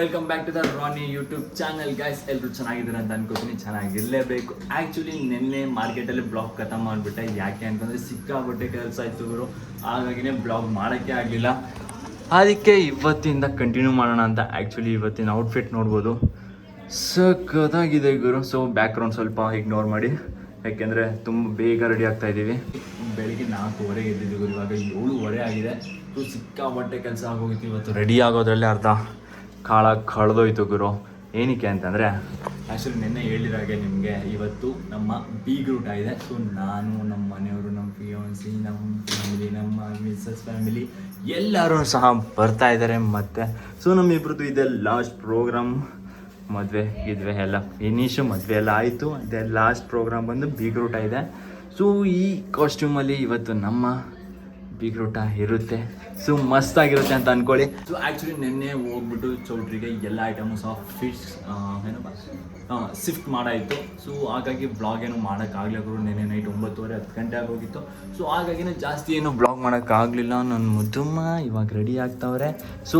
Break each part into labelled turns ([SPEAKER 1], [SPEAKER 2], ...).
[SPEAKER 1] Welcome back to the Rani YouTube channel guys ಎಲ್ಲರೂ ಚೆನ್ನಾಗಿದ್ದಾರೆ ಅಂತ ಅನ್ಕೋತೀನಿ. ಚೆನ್ನಾಗಿರಲೇಬೇಕು. ಆ್ಯಕ್ಚುಲಿ ನಿನ್ನೆ ಮಾರ್ಕೆಟಲ್ಲಿ ಬ್ಲಾಗ್ ಕಥ ಮಾಡಿಬಿಟ್ಟೆ. ಯಾಕೆ ಅಂತಂದರೆ ಸಿಕ್ಕಾಬಿಟ್ಟೆ ಕೆಲಸ ಇತ್ತು ಗುರು. ಹಾಗಾಗಿನೇ ಬ್ಲಾಗ್ ಮಾಡೋಕ್ಕೆ ಆಗಲಿಲ್ಲ. ಅದಕ್ಕೆ ಇವತ್ತಿಂದ ಕಂಟಿನ್ಯೂ ಮಾಡೋಣ ಅಂತ ಆ್ಯಕ್ಚುಲಿ ಇವತ್ತಿನ ಔಟ್ಫಿಟ್ ನೋಡ್ಬೋದು. ಸಖತ್ತಾಗಿದೆ ಗುರು. ಸೊ ಬ್ಯಾಕ್ಗ್ರೌಂಡ್ ಸ್ವಲ್ಪ ಇಗ್ನೋರ್ ಮಾಡಿ. ಯಾಕೆಂದರೆ ತುಂಬ ಬೇಗ ರೆಡಿ ಆಗ್ತಾ ಇದ್ದೀವಿ. ಬೆಳಿಗ್ಗೆ ನಾಲ್ಕೂವರೆ ಇದ್ದಿದ್ದು ಇವಾಗ ಏಳುವರೆ ಆಗಿದೆ. ಸೊ ಸಿಕ್ಕಾಪಟ್ಟೆ ಕೆಲಸ ಆಗೋಗಿತ್ತು. ಇವತ್ತು ರೆಡಿ ಆಗೋದ್ರಲ್ಲೇ ಅರ್ಧ. ಕಾಳ ಕಳೆದೋಯ್ತು ಗುರು. ಏನಕ್ಕೆ ಅಂತಂದರೆ ಆ್ಯಕ್ಚುಲಿ ನಿನ್ನೆ ಹೇಳಿದಾಗೆ ನಿಮಗೆ ಇವತ್ತು ನಮ್ಮ ಬೀಗ್ರೂಟ ಆಗಿದೆ. ಸೊ ನಾನು, ನಮ್ಮ ಮನೆಯವರು, ನಮ್ಮ ಫಿಯೋನ್ಸಿ ನಮ್ಮ ಫ್ಯಾಮಿಲಿ ನಮ್ಮ ಮಿಸ್ಸಸ್ ಫ್ಯಾಮಿಲಿ ಎಲ್ಲರೂ ಸಹ ಬರ್ತಾ ಇದ್ದಾರೆ ಮತ್ತೆ. ಸೊ ನಮ್ಮಿಬ್ರದ್ದು ಇದೆ ಲಾಸ್ಟ್ ಪ್ರೋಗ್ರಾಮ್ ಮದುವೆ, ಗಿದ್ವೆ ಎಲ್ಲ. ಫಿನಿಶು ಮದುವೆ ಎಲ್ಲ ಆಯಿತು. ಅದೇ ಲಾಸ್ಟ್ ಪ್ರೋಗ್ರಾಮ್ ಬಂದು ಬೀಗ್ರೂಟ ಆಗಿದೆ. ಸೊ ಈ ಕಾಸ್ಟ್ಯೂಮಲ್ಲಿ ಇವತ್ತು ನಮ್ಮ ಬೀಗ್ರೂಟ ಇರುತ್ತೆ. ಸೊ ಮಸ್ತಾಗಿರುತ್ತೆ ಅಂತ ಅನ್ಕೊಳ್ಳಿ. ಸೊ ಆ್ಯಕ್ಚುಲಿ ನಿನ್ನೆ ಹೋಗ್ಬಿಟ್ಟು ಚೌಟ್ರಿಗೆ ಎಲ್ಲ ಐಟಮ್ಸ್ ಆಫ್ ಫಿಶ್ ಏನಪ್ಪ? ಶಿಫ್ಟ್ ಮಾಡಾಯಿತು. ಸೊ ಹಾಗಾಗಿ ಬ್ಲಾಗ್ ಏನು ಮಾಡೋಕ್ಕಾಗಲಿಲ್ಲ ಗುರು. ನಿನ್ನೆ ನೈಟ್ ಒಂಬತ್ತುವರೆ, ಹತ್ತು ಗಂಟೆ ಆಗೋಗಿತ್ತು. ಸೊ ಹಾಗಾಗಿನೇ ಜಾಸ್ತಿ ಏನು ಬ್ಲಾಗ್ ಮಾಡೋಕ್ಕಾಗಲಿಲ್ಲ. ನನ್ನ ಮುದ್ದಮ್ಮ ಇವಾಗ ರೆಡಿ ಆಗ್ತಾವ್ರೆ. ಸೊ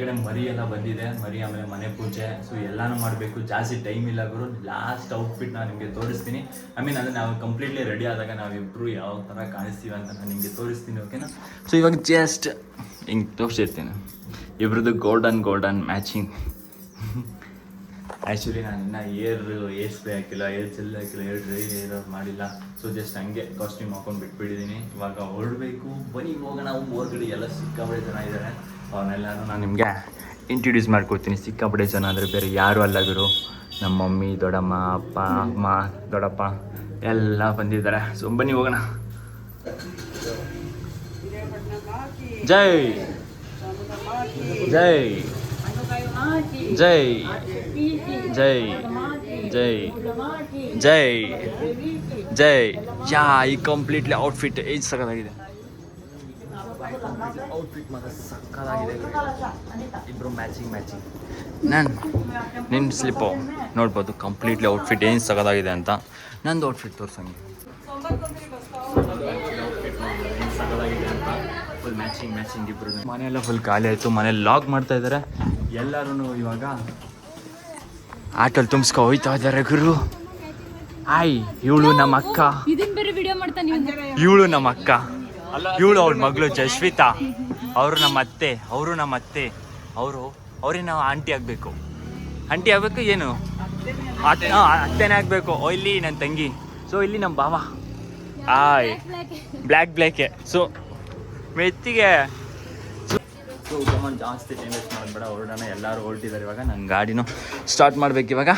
[SPEAKER 1] ಕಡೆ ಮರಿ ಎಲ್ಲ ಬಂದಿದೆ, ಮರಿ ಆಮೇಲೆ ಮನೆ ಪೂಜೆ ಸೊ ಎಲ್ಲಾನು ಮಾಡಬೇಕು. ಜಾಸ್ತಿ ಟೈಮ್ ಇಲ್ಲ ಗುರು. ಲಾಸ್ಟ್ ಔಟ್ಫಿಟ್ ನಾನು ನಿಮಗೆ ತೋರಿಸ್ತೀನಿ. ಐ ಮೀನ್ ಅದನ್ನ ನಾವು ಕಂಪ್ಲೀಟ್ಲಿ ರೆಡಿ ಆದಾಗ ನಾವಿಬ್ರು ಯಾವ ಥರ ಕಾಣಿಸ್ತೀವಿ ಅಂತ ನಾನು ನಿಮಗೆ ತೋರಿಸ್ತೀನಿ ಓಕೆನಾ ಸೊ ಇವಾಗ ಜಸ್ಟ್ ಹಿಂಗೆ ತೋರಿಸಿರ್ತೀನಿ. ಇಬ್ರದ್ದು ಗೋಲ್ಡನ್ ಗೋಲ್ಡನ್ ಮ್ಯಾಚಿಂಗ್ ಆ್ಯಕ್ಚುಲಿ ನಾನು ಇನ್ನೂ ಏರ್ ಏರ್ ಸ್ಪ್ರೇ ಹಾಕಿಲ್ಲ ಏರ್ ಚೆಲ್ ಹಾಕಿಲ್ಲ ಏರ್ ಡ್ರೈ ಏರ್ ಮಾಡಿಲ್ಲ. ಸೊ ಜಸ್ಟ್ ಹಂಗೆ ಕಾಸ್ಟ್ಯೂಮ್ ಹಾಕೊಂಡು ಬಿಟ್ಬಿಟ್ಟಿದ್ದೀನಿ ಇವಾಗ ಹೊರಡಬೇಕು. ಬನ್ನಿ, ಹೋಗೋಣ. ಹೊರಗಡೆ ಎಲ್ಲ ಸಿಕ್ಕಾಪಟ್ಟೆ ಜನ ಇದ್ದಾರೆ ಅವನ್ನೆಲ್ಲನೂ ನಾನು ನಿಮಗೆ ಇಂಟ್ರೊಡ್ಯೂಸ್ ಮಾಡ್ಕೊಡ್ತೀನಿ. ಸಿಕ್ಕಾಪಟ್ಟೆ ಜನ ಅಂದರೆ ಬೇರೆ ಯಾರು ಅಲ್ಲ ಗುರು. ನಮ್ಮ ಮಮ್ಮಿ, ದೊಡ್ಡಮ್ಮ, ಅಪ್ಪ, ಅಮ್ಮ, ದೊಡ್ಡಪ್ಪ ಎಲ್ಲ ಬಂದಿದ್ದಾರೆ. ಸೊ ಬನ್ನಿ ಹೋಗೋಣ. ಜೈ. ಜೈ. ಜೈ. ಜೈ. ಜೈ. ಜೈ. ಜೈ. ಯಾ, ಈ ಕಂಪ್ಲೀಟ್ಲಿ ಔಟ್ಫಿಟ್ ಏಜ್ ಸಕ್ಕತ್ತಾಗಿದೆ ಔಟ್ಫಿಟ್ ಮಾತ್ರ ಸಕ್ಕತ್ತಾಗಿದೆ. ಇಬ್ರು ಮ್ಯಾಚಿಂಗ್ ಮ್ಯಾಚಿಂಗ್ ನಾನು ನಿನ್ನ ಸ್ಲಿಪ್ಪು ನೋಡ್ಬೋದು ಕಂಪ್ಲೀಟ್ಲಿ ಔಟ್ಫಿಟ್ ಏನು ಸಕ್ಕದಾಗಿದೆ ಅಂತ. ನಂದು ಔಟ್ಫಿಟ್ ತೋರ್ಸಂಗೆ. ಸಕ್ಕತ್ತಾಗಿದೆ ಅಂತ ಫುಲ್ ಮ್ಯಾಚಿಂಗ್ ಮ್ಯಾಚಿಂಗ್ ಇಬ್ರು. ಮನೆಯೆಲ್ಲ ಫುಲ್ ಖಾಲಿ ಆಯಿತು ಮನೇಲಿ ಲಾಗ್ ಮಾಡ್ತಾ ಇದ್ದಾರೆ ಎಲ್ಲರೂ ಇವಾಗ ಆಟೋಲ್ಲಿ ತುಂಬಿಸ್ಕೊ ಹೋಯ್ತಾ ಇದ್ದಾರೆ ಗುರು. ಆಯ್ ಇವಳು ನಮ್ಮ ಅಕ್ಕ
[SPEAKER 2] ಇದನ್ ಬೇರೆ ವಿಡಿಯೋ ಮಾಡ್ತಾ ನೀವು
[SPEAKER 1] ಇವಳು ನಮ್ಮ ಅಕ್ಕ ಇವಳು ಅವಳ ಮಗಳು ಜಶ್ವಿತಾ. ಅವರು ನಮ್ಮ ಅತ್ತೆ ಅವರು ನಮ್ಮ ಅತ್ತೆ ಅವರು, ಅವ್ರಿಗೆ ನಾವು ಆಂಟಿ ಆಗಬೇಕು. ಆಂಟಿ ಆಗಬೇಕು ಏನು? ಅತ್ತೆನೇ ಆಗಬೇಕು. ಓ, ಇಲ್ಲಿ ನನ್ನ ತಂಗಿ. ಸೊ, ಇಲ್ಲಿ ನಮ್ಮ ಬಾವ ಆಯ್. ಬ್ಲ್ಯಾಕ್ ಬ್ಲ್ಯಾಕೆ. ಸೊ, ಮೆತ್ತಿಗೆ. ಸೊ ಜಾಸ್ತಿ ವೇಸ್ಟ್ ಮಾಡಬೇಡ ಹೊರಡೋಣ ಎಲ್ಲರೂ ಹೊರಟಿದ್ದಾರೆ ಇವಾಗ. ನನ್ನ ಗಾಡಿನೂ ಸ್ಟಾರ್ಟ್ ಮಾಡ್ಬೇಕು ಇವಾಗ.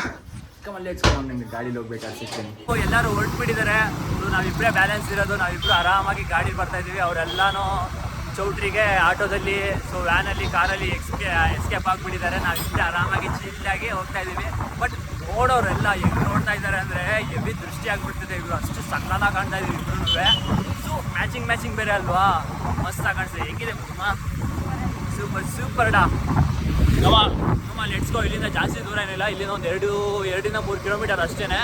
[SPEAKER 1] ಕಮಲ್ ಲೆಟ್ಸ್ಕೊಂಡು ನಿಮ್ಗೆ ಗಾಡೀಲಿ ಹೋಗ್ಬೇಕಾದ್ರೆ ಸಿಗ್ತೀನಿ. ಎಲ್ಲರೂ ಹೊರಟ್ಬಿಟ್ಟಿದ್ದಾರೆ. ಸೊ ನಾವಿಬ್ಬರೇ ಬ್ಯಾಲೆನ್ಸ್ ಇರೋದು ನಾವಿಬ್ಬರು ಆರಾಮಾಗಿ ಗಾಡಿ ಬರ್ತಾ ಇದ್ದೀವಿ. ಅವರೆಲ್ಲಾನು ಚೌಟ್ರಿಗೆ ಆಟೋದಲ್ಲಿ ಸೊ ವ್ಯಾನಲ್ಲಿ ಕಾರಲ್ಲಿ ಎಕ್ಸ್ಕೆ ಎಸ್ಕೇಪ್ ಆಗಿಬಿಟ್ಟಿದ್ದಾರೆ. ನಾವಿಬ್ಬರೇ ಆರಾಮಾಗಿ ಚಿಲ್ಲಾಗಿ ಹೋಗ್ತಾ ಇದೀವಿ ಬಟ್ ನೋಡೋರೆಲ್ಲ ಹೆಂಗ್ ನೋಡ್ತಾ ಇದ್ದಾರೆ ಅಂದರೆ ಎವಿ ದೃಷ್ಟಿ ಆಗಿಬಿಡ್ತಿದೆ. ಇವರು ಅಷ್ಟು ಸಕ್ಕತ್ತಾಗಿ ಕಾಣ್ತಾ ಇದ್ದೀವಿ ಇಬ್ರು ಸೊ ಮ್ಯಾಚಿಂಗ್ ಮ್ಯಾಚಿಂಗ್ ಬೇರೆ ಅಲ್ವಾ? ಮಸ್ತಾಗಿ ಕಾಣಿಸ್ತಿದೆ. ಹೆಂಗಿದೆ ಸೂಪರ್ ಸೂಪರ್ ಡಾ. ನಮ್ಮ ನಮ್ಮ ಲೆಟ್ಸ್ ಗೋ ಇಲ್ಲಿಂದ ಜಾಸ್ತಿ ದೂರ ಏನಿಲ್ಲ. ಇಲ್ಲಿಂದ ಒಂದು ಎರಡು, ಎರಡಿಂದ ಮೂರು ಕಿಲೋಮೀಟರ್ ಅಷ್ಟೇನೆ.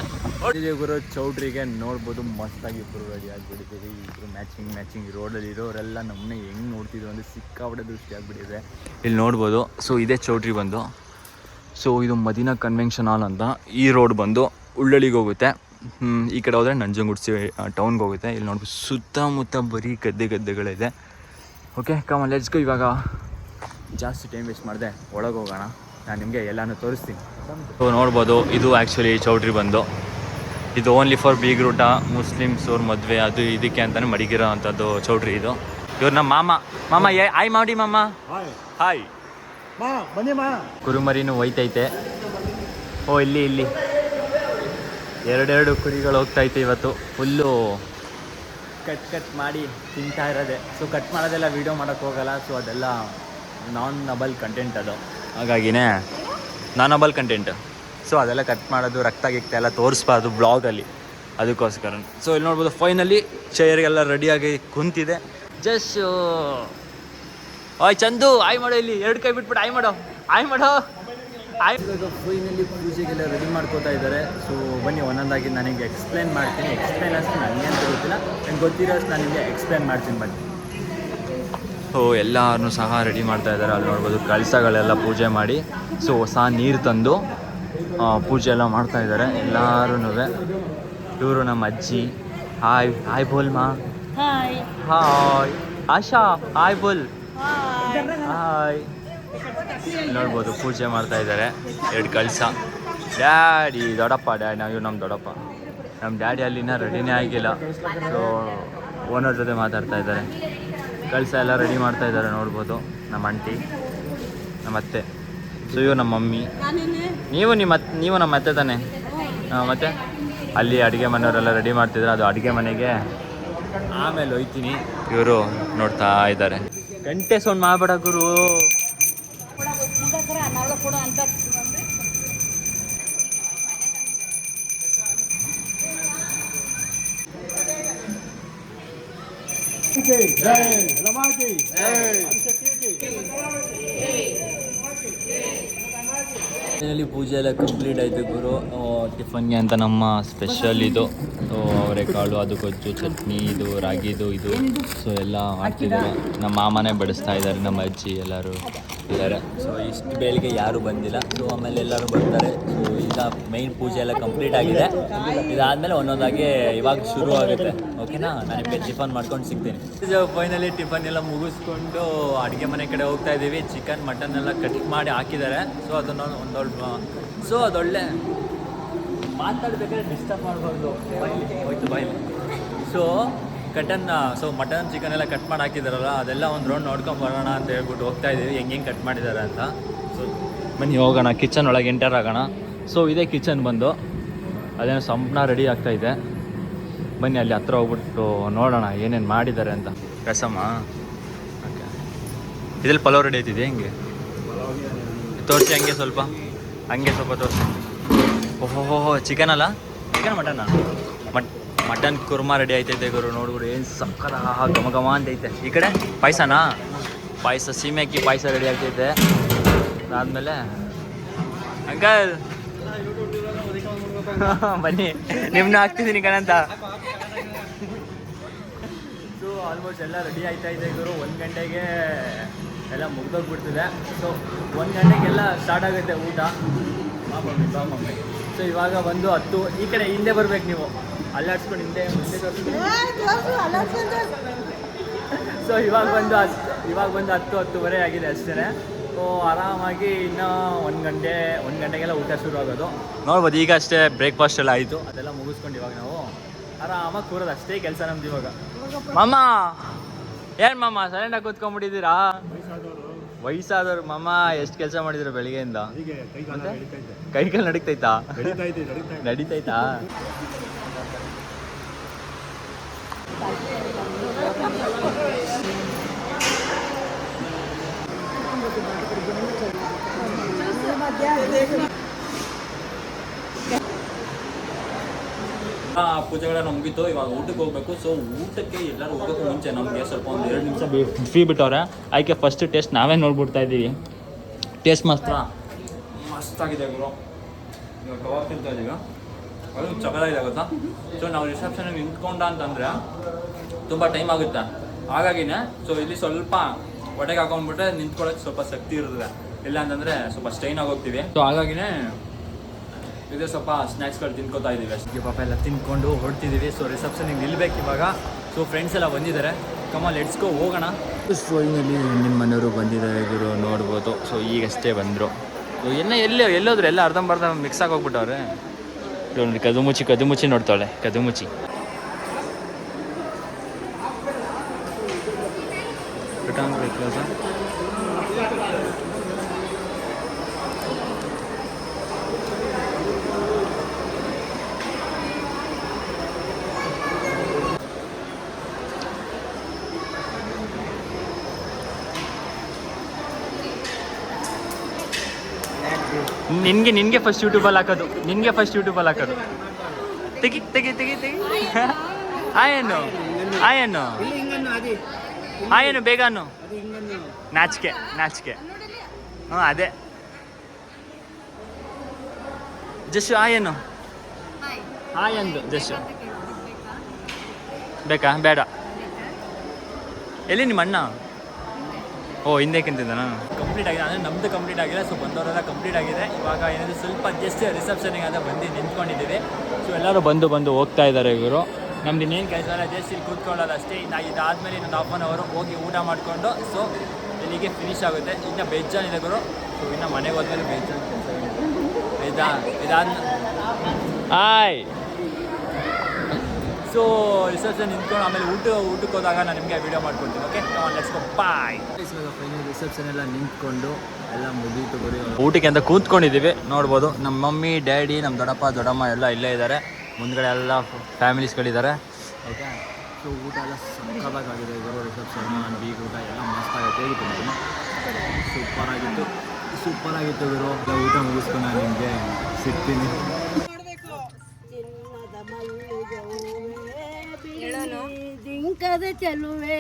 [SPEAKER 1] ಗುರು ಚೌಟ್ರಿಗೆ ನೋಡ್ಬೋದು, ಮಸ್ತಾಗಿ ಇಬ್ಬರು ರೆಡಿ ಆಗಿಬಿಟ್ಟಿದ್ದೀವಿ ಇಬ್ಬರು ಮ್ಯಾಚಿಂಗ್ ಮ್ಯಾಚಿಂಗ್ ರೋಡಲ್ಲಿ ಇರೋರೆಲ್ಲ ನಮ್ಮನ್ನ ಹೆಂಗೆ ನೋಡ್ತಿದ್ರು ಅಂದರೆ ಸಿಕ್ಕಾಪಟ್ಟೆ ದೃಷ್ಟಿ ಆಗಿಬಿಟ್ಟಿದೆ. ಇಲ್ಲಿ ನೋಡ್ಬೋದು ಸೊ ಇದೇ ಚೌಡ್ರಿ ಬಂದು. ಸೊ ಇದು ಮದಿನಾ ಕನ್ವೆನ್ಷನ್ ಹಾಲ್ ಅಂತ ಈ ರೋಡ್ ಬಂದು ಉಳ್ಳಳಿಗೆ ಹೋಗುತ್ತೆ. ಈ ಕಡೆ ಹೋದರೆ ನಂಜನಗುಡ್ಸಿ ಟೌನ್ಗೆ ಹೋಗುತ್ತೆ. ಇಲ್ಲಿ ನೋಡ್ಬೋದು ಸುತ್ತಮುತ್ತ ಬರೀ ಗದ್ದೆ ಗದ್ದೆಗಳಿದೆ. ಓಕೆ ಕಮ ಲೆಟ್ಸ್ಗೋ ಇವಾಗ. ಜಾಸ್ತಿ ಟೈಮ್ ವೇಸ್ಟ್ ಮಾಡಿದೆ ಒಳಗೆ ಹೋಗೋಣ. ನಾನು ನಿಮಗೆ ಎಲ್ಲನೂ ತೋರಿಸ್ತೀನಿ. ಸೊ ನೋಡ್ಬೋದು ಇದು ಆ್ಯಕ್ಚುಲಿ ಚೌಟ್ರಿ ಬಂದು. ಇದು ಓನ್ಲಿ ಫಾರ್ ಬೀಗ್ರೂಟ ಮುಸ್ಲಿಮ್ಸ್ ಅವ್ರ ಮದುವೆ ಅದು ಇದಕ್ಕೆ ಅಂತಲೇ ಮಡಿಗಿರೋ ಅಂಥದ್ದು ಚೌಟ್ರಿ ಇದು. ಇವ್ರು ನಮ್ಮ ಮಾಮ. ಮಾಮ ಏ ಆಯ್ ಮಾಡಿ ಮಾಮ.
[SPEAKER 3] ಹಾಯ್
[SPEAKER 1] ಹಾಯ್
[SPEAKER 3] ಮಾ ಬನ್ನಿ ಮಾ.
[SPEAKER 1] ಕುರುಮರಿನೂ ಹೋಯ್ತೈತೆ. ಓ ಇಲ್ಲಿ ಇಲ್ಲಿ. ಎರಡೆರಡು ಕುರಿಗಳು ಹೋಗ್ತೈತೆ ಇವತ್ತು ಫುಲ್ಲು ಕಟ್ ಕಟ್ ಮಾಡಿ ತಿಂತಾ ಇರೋದೆ. ಸೊ ಕಟ್ ಮಾಡೋದೆಲ್ಲ ವೀಡಿಯೋ ಮಾಡೋಕ್ಕೆ ಹೋಗಲ್ಲ. ಸೊ ಅದೆಲ್ಲ ನಾನ್ ನಬಲ್ ಕಂಟೆಂಟ್ ಅದು. ಹಾಗಾಗಿನೇ ನಾನ್ ನಬಲ್ ಕಂಟೆಂಟ್ ಸೊ ಅದೆಲ್ಲ ಕಟ್ ಮಾಡೋದು ರಕ್ತ ಗಿಕ್ತ ಎಲ್ಲ ತೋರಿಸ್ಬಾರ್ದು ಬ್ಲಾಗಲ್ಲಿ. ಅದಕ್ಕೋಸ್ಕರ. ಸೊ ಇಲ್ಲಿ ನೋಡ್ಬೋದು ಫೈನಲಿ ಚೇರ್ಗೆಲ್ಲ ರೆಡಿಯಾಗಿ ಕುಂತಿದೆ. ಜಸ್ಟ್ ಓಯ್, ಚಂದು, ಆಯ್ ಮಾಡೋ ಇಲ್ಲಿ. ಎರಡು ಕೈ ಬಿಟ್ಬಿಟ್ಟು ಆಯ್ ಮಾಡೋ. ಆಯ್ ಮಾಡೋ. ಆಯ್ ಇವಾಗ ಫೈನಲಿ ಪೂಜೆಗೆಲ್ಲ ರೆಡಿ ಮಾಡ್ಕೋತಾ ಇದ್ದಾರೆ. ಸೊ ಬನ್ನಿ, ಒಂದೊಂದಾಗಿ ನನಗೆ ಎಕ್ಸ್ಪ್ಲೇನ್ ಮಾಡ್ತೀನಿ. ಎಕ್ಸ್ಪ್ಲೇನ್ ಅಷ್ಟು ನನಗೇನು ಗೊತ್ತಿಲ್ಲ. ನನಗೆ ಗೊತ್ತಿರೋ ಅಷ್ಟು ನಾನು ನಿಮಗೆ ಎಕ್ಸ್ಪ್ಲೈನ್ ಮಾಡ್ತೀನಿ, ಬನ್ನಿ. ಸೊ ಎಲ್ಲರೂ ಸಹ ರೆಡಿ ಮಾಡ್ತಾ ಇದ್ದಾರೆ. ಅಲ್ಲಿ ನೋಡ್ಬೋದು ಕಳಸಗಳೆಲ್ಲ ಪೂಜೆ ಮಾಡಿ ಸೊ ಹೊಸ ನೀರು ತಂದು ಪೂಜೆ ಎಲ್ಲ ಮಾಡ್ತಾ ಇದ್ದಾರೆ. ಎಲ್ಲರೂ ಇವರು ನಮ್ಮ ಅಜ್ಜಿ. ಹಾಯ್ ಹಾಯ್ ಬೋಲ್ ಮಾ.
[SPEAKER 2] ಹಾಯ್
[SPEAKER 1] ಹಾಯ್ ಆಶಾ ಹಾಯ್ ಬೋಲ್.
[SPEAKER 2] ಹಾಯ್
[SPEAKER 1] ಹಾಯ್ ನೋಡ್ಬೋದು ಪೂಜೆ ಮಾಡ್ತಾ ಇದ್ದಾರೆ. ಎರಡು ಕಳಸ. ಡ್ಯಾಡಿ ದೊಡ್ಡಪ್ಪ ಡ್ಯಾಡಿ ನಾವು ನಮ್ಮ ದೊಡ್ಡಪ್ಪ. ನಮ್ಮ ಡ್ಯಾಡಿ ಅಲ್ಲಿನ ರೆಡಿನೇ ಆಗಿಲ್ಲ. ಸೊ ಓನರ್ ಜೊತೆ ಮಾತಾಡ್ತಾ ಇದ್ದಾರೆ. ಕಳಸ ಎಲ್ಲ ರೆಡಿ ಮಾಡ್ತಾ ಇದ್ದಾರೆ ನೋಡ್ಬೋದು. ನಮ್ಮ ಅಂಟಿ ನಮ್ಮ ಅತ್ತೆ. ಸುಯು ನಮ್ಮ ಮಮ್ಮಿ. ನೀವು ನಿಮ್ಮ ನೀವು ನಮ್ಮ ಅತ್ತೆ ತಾನೆ? ಮತ್ತೆ? ಅಲ್ಲಿ ಅಡುಗೆ ಮನೆಯವರೆಲ್ಲ ರೆಡಿ ಮಾಡ್ತಿದ್ರು? ಅದು ಅಡುಗೆ ಮನೆಗೆ ಆಮೇಲೆ ಹೋಯ್ತೀನಿ. ಇವರು ನೋಡ್ತಾ ಇದ್ದಾರೆ. ಗಂಟೆ ಸೌಂಡ್ ಮಾಡ್ಬೇಡ ಗುರು. ರಮಾಜಿ ಪೂಜೆ ಎಲ್ಲ ಕಂಪ್ಲೀಟ್ ಆಯಿತು ಗುರು. ಟಿಫನ್ಗೆ ಅಂತ ನಮ್ಮ ಸ್ಪೆಷಲ್ ಇದು. ಅವರೆಕಾಳು ಅದು ಗೊಜ್ಜು, ಚಟ್ನಿ, ಇದು ರಾಗಿದು, ಇದು. ಸೊ ಎಲ್ಲ ಹಾಕ್ತಿದ್ದಾರೆ ನಮ್ಮ ಮಾಮನೇ ಬಡಿಸ್ತಾ ಇದ್ದಾರೆ, ನಮ್ಮ ಅಜ್ಜಿ ಎಲ್ಲರೂ ಇದ್ದಾರೆ. ಸೊ ಇಷ್ಟು ಬೆಳಿಗ್ಗೆ ಯಾರು ಬಂದಿಲ್ಲ. ಸೊ ಆಮೇಲೆ ಎಲ್ಲರೂ ಬರ್ತಾರೆ. ಸೊ ಈಗ ಮೈನ್ ಪೂಜೆ ಎಲ್ಲ ಕಂಪ್ಲೀಟ್ ಆಗಿದೆ. ಇದಾದಮೇಲೆ ಒಂದೊಂದಾಗಿ ಇವಾಗ ಶುರು ಆಗುತ್ತೆ. ಓಕೆನಾ ನಾನು ನಿಮಗೆ ಟಿಫನ್ ಮಾಡ್ಕೊಂಡು ಸಿಗ್ತೀನಿ. ಫೈನಲಿ ಟಿಫನ್ ಎಲ್ಲ ಮುಗಿಸ್ಕೊಂಡು ಅಡುಗೆ ಮನೆ ಕಡೆ ಹೋಗ್ತಾ ಇದ್ದೀವಿ. ಚಿಕನ್ ಮಟನ್ ಎಲ್ಲ ಕಟ್ ಮಾಡಿ ಹಾಕಿದ್ದಾರೆ. ಸೊ ಅದನ್ನು ಒಂದೊಳ್ಳೆ ಸೊ ಅದೊಳ್ಳೆ ಮಾತಾಡ್ಬೇಕಾದ್ರೆ ಡಿಸ್ಟರ್ಬ್ ಮಾಡಬಾರ್ದು. ಹೋಯ್ತು ಬಾಯ್ ಸೊ ಕಟನ್ ಸೊ ಮಟನ್ ಚಿಕನ್ ಎಲ್ಲ ಕಟ್ ಮಾಡಿ ಹಾಕಿದಾರಲ್ಲ, ಅದೆಲ್ಲ ಒಂದು ರೌಂಡ್ ನೋಡ್ಕೊಂಡು ಬರೋಣ ಅಂತ ಹೇಳ್ಬಿಟ್ಟು ಹೋಗ್ತಾ ಇದ್ದೀವಿ. ಹೆಂಗೆ ಹೆಂಗೆ ಕಟ್ ಮಾಡಿದ್ದಾರೆ ಅಂತ. ಸೊ ಬನ್ನಿ, ಹೋಗೋಣ. ಕಿಚನ್ ಒಳಗೆ ಎಂಟರ್ ಆಗೋಣ. ಸೊ ಇದೇ ಕಿಚನ್ ಬಂದು ಅದೇನು ಸಂಪ್ನ ರೆಡಿ ಆಗ್ತಾ ಇದೆ. ಬನ್ನಿ ಅಲ್ಲಿ ಹತ್ರ ಹೋಗ್ಬಿಟ್ಟು ನೋಡೋಣ ಏನೇನು ಮಾಡಿದ್ದಾರೆ ಅಂತ. ರಸಮ್ಮ ಓಕೆ. ಇದ್ರಲ್ಲಿ ಪಲಾವ್ ರೆಡಿ ಆಯ್ತಿದೆ ಹೆಂಗೆ? ತೋರಿಸಿ ಹಂಗೆ ಸ್ವಲ್ಪ. ಹಂಗೆ ಸ್ವಲ್ಪ ತೋರಿಸಿ. ಓಹೋ ಚಿಕನ್ ಅಲ್ಲ? ಚಿಕನ್ ಮಟನ್ ಮಟ್ ಮಟನ್ ಕುರ್ಮಾ ರೆಡಿ ಆಯ್ತೈತೆ ಗುರು ನೋಡ್ಬಿಡು ಏನು ಸಕ್ಕದ ಘಮ ಘಮ ಅಂತ ಐತೆ ಈ ಕಡೆ ಪಾಯಸನಾ? ಪಾಯಸ ಸೀಮೆ ಅಕ್ಕಿ ಪಾಯಸ ರೆಡಿ ಆಗ್ತೈತೆ. ಅದಾದಮೇಲೆ ಅಂಕಲ್ ಬನ್ನಿ ನಿಮ್ನ ಹಾಕ್ತಿದ್ದೀನಿ ಕಣಂತ. ಸೊ ಆಲ್ಮೋಸ್ಟ್ ಎಲ್ಲ ರೆಡಿ ಆಯ್ತಾ ಇದೆ ಇವರು ಒಂದು ಗಂಟೆಗೆ ಎಲ್ಲ ಮುಗ್ದೋಗ್ಬಿಡ್ತಿದೆ. ಸೊ ಒಂದು ಗಂಟೆಗೆಲ್ಲ ಸ್ಟಾರ್ಟ್ ಆಗುತ್ತೆ ಊಟ. ಬಾ ಮಮ್ಮಿ ಬಾ ಮಮ್ಮಿ. ಸೊ ಇವಾಗ ಬಂದು ಹತ್ತು. ಈ ಕಡೆ ಹಿಂದೆ ಬರ್ಬೇಕು ನೀವು. ಅಲ್ಲಾಡ್ಸ್ಕೊಂಡು ಹಿಂದೆ ಮುಂದೆ ಸೊ ಇವಾಗ ಬಂದು ಹತ್ತು ಇವಾಗ ಬಂದು ಹತ್ತು ಹತ್ತುವರೆ ಆಗಿದೆ ಅಷ್ಟೇ ಸೊ ಆರಾಮಾಗಿ ಇನ್ನೂ ಒಂದು ಗಂಟೆ ಒಂದು ಗಂಟೆಗೆಲ್ಲ ಊಟ ಶುರು ಆಗೋದು ನೋಡ್ಬೋದು ಈಗ ಅಷ್ಟೇ ಬ್ರೇಕ್ಫಾಸ್ಟ್ ಎಲ್ಲ ಆಯಿತು. ಅದೆಲ್ಲ ಮುಗಿಸ್ಕೊಂಡು ಇವಾಗ ನಾವು ಆರಾಮಾಗಿ ಕೂರೋದು ಅಷ್ಟೇ ಕೆಲಸ ನಮ್ದು ಇವಾಗ. ಮಮ್ಮ ಏನು ಮಾಮ ಸೈಲೆಂಟಾಗಿ ಕೂತ್ಕೊಂಡ್ಬಿಟ್ಟಿದ್ದೀರಾ? ವಯಸ್ಸಾದವ್ರು ಮಾಮ ಎಷ್ಟು ಕೆಲಸ ಮಾಡಿದ್ರು ಬೆಳಿಗ್ಗೆಯಿಂದ?
[SPEAKER 3] ಕೈ ಕಾಲ
[SPEAKER 1] ನಡೀತೈತಾ ನಡೀತೈತಾ ಆ, ಪೂಜೆಗಳೆಲ್ಲ ಮುಗೀತು ಇವಾಗ ಊಟಕ್ಕೆ ಹೋಗ್ಬೇಕು. ಸೊ ಊಟಕ್ಕೆ ಎಲ್ಲರೂ ಹೋಗೋಕೆ ಮುಂಚೆ ನಮಗೆ ಸ್ವಲ್ಪ ಒಂದು ಎರಡು ನಿಮಿಷ ಫ್ರೀ ಬಿಟ್ಟವ್ರೆ. ಆಯ್ಕೆ ಫಸ್ಟ್ ಟೇಸ್ಟ್ ನಾವೇ ನೋಡ್ಬಿಡ್ತಾ ಇದ್ದೀವಿ. ಟೇಸ್ಟ್ ಮಾತ್ರ ಮಸ್ತಾಗಿದೆ ಗುರು. ಇವಾಗ ಕಬಾಬ್ ತಿಂತಾ ಇದೀಗ ಅದು ಚಕಲಾಗಿದೆ ಗೊತ್ತಾ? ಸೊ ನಾವು ರಿಸೆಪ್ಷನ್ ನಿಂತ್ಕೊಂಡ ಅಂತಂದರೆ ತುಂಬ ಟೈಮ್ ಆಗುತ್ತೆ. ಹಾಗಾಗಿನೇ ಸೊ ಇಲ್ಲಿ ಸ್ವಲ್ಪ ಹೊಟ್ಟೆಗೆ ಹಾಕೊಂಡ್ಬಿಟ್ರೆ ನಿಂತ್ಕೊಳ್ಳೋಕೆ ಸ್ವಲ್ಪ ಶಕ್ತಿ ಇರ್ತದೆ ಇಲ್ಲ ಅಂತಂದರೆ ಸ್ವಲ್ಪ ಸ್ಟೈನ್ ಆಗೋಗ್ತೀವಿ ಸೊ ಹಾಗಾಗಿನೇ ಇದೆ ಸ್ವಲ್ಪ ಸ್ನ್ಯಾಕ್ಸ್ಗಳು ತಿನ್ಕೋತಾ ಇದ್ದೀವಿ ಅಷ್ಟೇ. ಪಾಪ ಎಲ್ಲ ತಿನ್ಕೊಂಡು ಹೊರಡ್ತಿದ್ದೀವಿ ಸೊ ರಿಸೆಪ್ಷನಿಗೆ ನಿಲ್ಬೇಕು ಇವಾಗ. ಸೊ ಫ್ರೆಂಡ್ಸ್ ಎಲ್ಲ ಬಂದಿದ್ದಾರೆ. ಕಮಲ್ ಎಡ್ಸ್ಕೋ ಹೋಗೋಣ. ಫೈನಲಿ ನಿಮ್ಮ ಮನೆಯವರು ಬಂದಿದ್ದಾರೆ ಗುರು? ನೋಡ್ಬೋದು. ಸೊ ಈಗಷ್ಟೇ ಬಂದರು. ಸೊ ಎಲ್ಲ ಎಲ್ಲಿ ಎಲ್ಲೋದ್ರು ಎಲ್ಲ ಅರ್ಧಂಬರ್ಧ ಮಿಕ್ಸ್ ಆಗಿ ಹೋಗ್ಬಿಟ್ಟವ್ರೆ ನೋಡಿ ಕದು ಮುಚ್ಚಿ ಕದು ಮುಚ್ಚಿ ನೋಡ್ತಾಳೆ ಕದು ಮುಚ್ಚಿ ನಿನ್ಗೆ ನಿನ್ಗೆ ಫಸ್ಟ್ ಯೂಟ್ಯೂಬಲ್ಲಿ ಹಾಕೋದು. ನಿನ್ಗೆ ಫಸ್ಟ್ ಯೂಟ್ಯೂಬಲ್ಲಿ ಹಾಕೋದು. ತೆಗಿ ತೆಗಿ ತೆಗಿ ತೆಗಿ. ಆಯನು ಆಯೇನು ಆಯೇನು ಬೇಗನು ನಾಚಿಕೆ ನಾಚಿಕೆ. ಹ್ಞೂ ಅದೇ. ಜಶು ಆಯೇನು ಆಯಂದು ಜಸ್ಸು. ಬೇಕಾ? ಬೇಡ. ಎಲ್ಲಿ ನಿಮ್ಮ ಅಣ್ಣ?
[SPEAKER 4] ಓ ಹಿಂದೆ ಕಿಂತಿದ್ದಾನ? ಕಂಪ್ಲೀಟ್ ಆಗಿದೆ. ಅಂದರೆ ನಮ್ಮದು ಕಂಪ್ಲೀಟ್ ಆಗಿಲ್ಲ ಸೊ ಬಂದವರೆಲ್ಲ ಕಂಪ್ಲೀಟ್ ಆಗಿದೆ. ಇವಾಗ ಏನಾದರೂ ಸ್ವಲ್ಪ ಜಸ್ಟ್ ರಿಸೆಪ್ಷನಿಗೆ ಅಂತ ಬಂದು ನಿಂತ್ಕೊಂಡಿದ್ದೀವಿ. ಸೊ ಎಲ್ಲರೂ ಬಂದು ಬಂದು ಹೋಗ್ತಾ ಇದ್ದಾರೆ ಇವರು. ನಮ್ದು ಇನ್ನೇನು ಕೆಲಸ ಇಲ್ಲ. ಜಸ್ಟ್ ಇಲ್ಲಿ ಕೂತ್ಕೊಳ್ಳೋದು ಅಷ್ಟೇ. ಇನ್ನು ಇದಾದಮೇಲೆ ಇನ್ನೊಂದು ಹಾಫ್ ಆನ್ ಅವರು ಹೋಗಿ ಊಟ ಮಾಡಿಕೊಂಡು ಸೊ ಇಲ್ಲಿಗೆ ಫಿನಿಶ್ ಆಗುತ್ತೆ. ಇನ್ನು ಬೆಜ್ಜಾನ್ ಇದೆ ಗುರು. ಸೊ ಇನ್ನು ಮನೆಗೆ ಹೋದ್ಮೇಲೆ ಬೆಜ್ಜಾನ್ ಕೆಲಸ ಇದಾ ಇದಾದ ಹಾಯ್ ಸೊ ರಿಸೆಪ್ಷನ್ ನಿಂತ್ಕೊಂಡು ಆಮೇಲೆ ಊಟ, ಊಟಕ್ಕೆ ಹೋದಾಗ ನಾನು ನಿಮಗೆ ವಿಡಿಯೋ ಮಾಡ್ಕೊಡ್ತೀನಿ okay let's go bye
[SPEAKER 1] reception ಎಲ್ಲ ನಿಂತ್ಕೊಂಡು ಎಲ್ಲ ಮುಗೀತು ಬರೀ
[SPEAKER 4] ಊಟಕ್ಕೆ ಅಂತ ಕೂತ್ಕೊಂಡಿದ್ದೀವಿ, ನೋಡ್ಬೋದು. ನಮ್ಮ ಮಮ್ಮಿ, ಡ್ಯಾಡಿ, ನಮ್ಮ ದೊಡ್ಡಪ್ಪ, ದೊಡ್ಡಮ್ಮ ಎಲ್ಲ ಇಲ್ಲೇ ಇದ್ದಾರೆ. ಮುಂದ್ಗಡೆ ಎಲ್ಲ ಫ್ಯಾಮಿಲೀಸ್ಗಳಿದ್ದಾರೆ
[SPEAKER 1] ಓಕೆ ಸೊ ಊಟ ಎಲ್ಲ ಸಕ್ಕತ್ತಾಗಿದೆ ಗುರು ರಿಸೆಪ್ಷನ್ ಬೀಗ್ ಊಟ ಎಲ್ಲ ಮಸ್ತಾಗೈತೆ ಆಗಿತ್ತು. ಸೂಪರ್ ಆಗಿತ್ತು ಗುರು ಊಟ ಮುಗಿಸ್ಕೊಂಡು ನಾನು ನಿಮಗೆ ಸಿಗ್ತೀನಿ.
[SPEAKER 5] ಜಿಂಕದ ಚೆಲುವೆ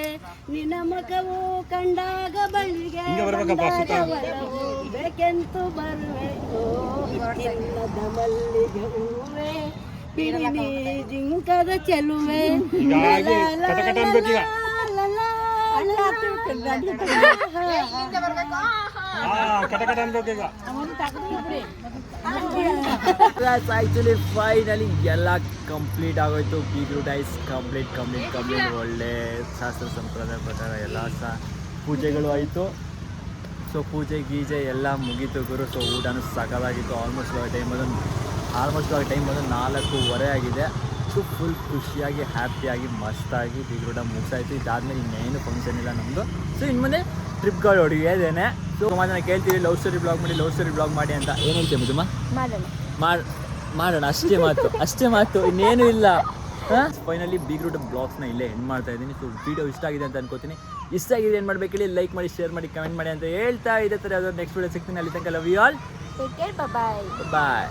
[SPEAKER 5] ನಿನ್ನ ಮಗವು ಕಂಡಾಗ ಬಳ್ಳಿಗೆ ಬೇಕೆಂತು ಬರುವೆ ಚಿನ್ನದ ಮಲ್ಲಿಗೆ ಹೂವೆ ಬಿಳಿ ಜಿಂಕದ ಚೆಲುವೆ
[SPEAKER 3] ಹೀಗಾಗಿ
[SPEAKER 1] ಆ್ಯಕ್ಚುಲಿ ಫೈನಲಿ ಎಲ್ಲ ಕಂಪ್ಲೀಟ್ ಆಗೋಯ್ತು. ಬೀಗ್ ಐಸ್ ಕಂಪ್ಲೀಟ್ ಕಂಪ್ಲೀಟ್ ಕಂಪ್ಲೀಟ್ ಒಳ್ಳೆ ಶಾಸ್ತ್ರ ಸಂಪ್ರದಾಯ ಪ್ರಕಾರ ಎಲ್ಲ ಸಹ ಪೂಜೆಗಳು ಆಯಿತು. ಸೊ ಪೂಜೆ, ಗೀಜೆ ಎಲ್ಲ ಮುಗೀತು ಗುರು. ಸೊ ಊಟನೂ ಸಕಲಾಗಿತ್ತು. ಆಲ್ಮೋಸ್ಟ್ ಇವಾಗ ಟೈಮ್ ಬಂದು ಆಲ್ಮೋಸ್ಟ್ ಇವಾಗ ಟೈಮ್ ಬಂದು ನಾಲ್ಕೂವರೆ ಆಗಿದೆ. ಸೊ ಫುಲ್ ಖುಷಿಯಾಗಿ ಹ್ಯಾಪಿಯಾಗಿ ಮಸ್ತಾಗಿ ಬೀಗ್ರೂಟ ಮುಗಿಸಾಯಿತು. ಇದಾದ್ಮೇಲೆ ಇನ್ನೇನು ಫಂಕ್ಷನ್ ಇಲ್ಲ ನಮ್ಮದು ಸೊ ಇನ್ನು ಮುಂದೆ ಟ್ರಿಪ್ಗಳು ಹೊಡಿಯೋದೇನೆ ಸೊ ಸುಮಾರು ಜನ ಕೇಳ್ತೀವಿ ಲವ್ ಸ್ಟೋರಿ ಬ್ಲಾಗ್ ಮಾಡಿ ಲವ್ ಸ್ಟೋರಿ ಬ್ಲಾಗ್ ಮಾಡಿ ಅಂತ. ಏನು ಹೇಳ್ತೀವಿ ಮುದುಮ
[SPEAKER 5] ಮಾಡೋಣ.
[SPEAKER 1] ಮಾಡ್ ಮಾಡೋಣ ಅಷ್ಟೇ ಮಾತು ಅಷ್ಟೇ ಮಾತು ಇನ್ನೇನು ಇಲ್ಲ. ಫೈನಲಿ ಬಿಗ್ ರೂಟ್ ಬ್ಲಾಗ್ಸ್ನ ಇಲ್ಲೇ ಎಂಡ್ ಮಾಡ್ತಾ ಇದ್ದೀನಿ. ಸೊ ವೀಡಿಯೋ ಇಷ್ಟ ಆಗಿದೆ ಅಂತ ಅನ್ಕೋತೀನಿ. ಇಷ್ಟ ಆಗಿದೆ ಏನು ಮಾಡ್ಬೇಕು ಹೇಳಿ ಲೈಕ್ ಮಾಡಿ ಶೇರ್ ಮಾಡಿ ಕಮೆಂಟ್ ಮಾಡಿ ಅಂತ ಹೇಳ್ತಾ ಇದೆ ಥರ ಯಾವ್ದಾದ್ರು ನೆಕ್ಸ್ಟ್ ವೀಡಿಯೋ ಸಿಗ್ತೀನಿ. ಅಲ್ಲಿ ತನಕ love you all
[SPEAKER 5] bye
[SPEAKER 1] bye